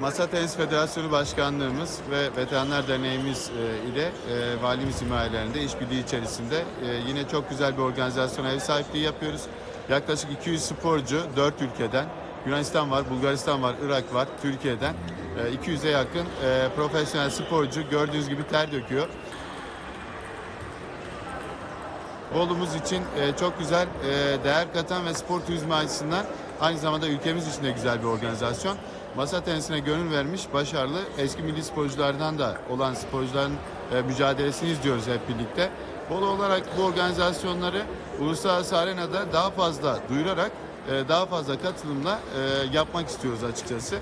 Masa Tenis Federasyonu Başkanlığımız ve Veteranlar Derneğimiz e, ile e, valimiz himayelerinde işbirliği içerisinde e, yine çok güzel bir organizasyona ev sahipliği yapıyoruz. Yaklaşık 200 sporcu 4 ülkeden Yunanistan var, Bulgaristan var, Irak var, Türkiye'den e, 200'e yakın profesyonel sporcu gördüğünüz gibi ter döküyor. Bolu'muz için çok güzel değer katan ve spor turizmi açısından aynı zamanda ülkemiz için de güzel bir organizasyon. Masa tenisine gönül vermiş, başarılı eski milli sporculardan da olan sporcuların e, mücadelesini izliyoruz hep birlikte. Bolu olarak bu organizasyonları uluslararası arenada daha fazla duyurarak, e, daha fazla katılımla e, yapmak istiyoruz açıkçası.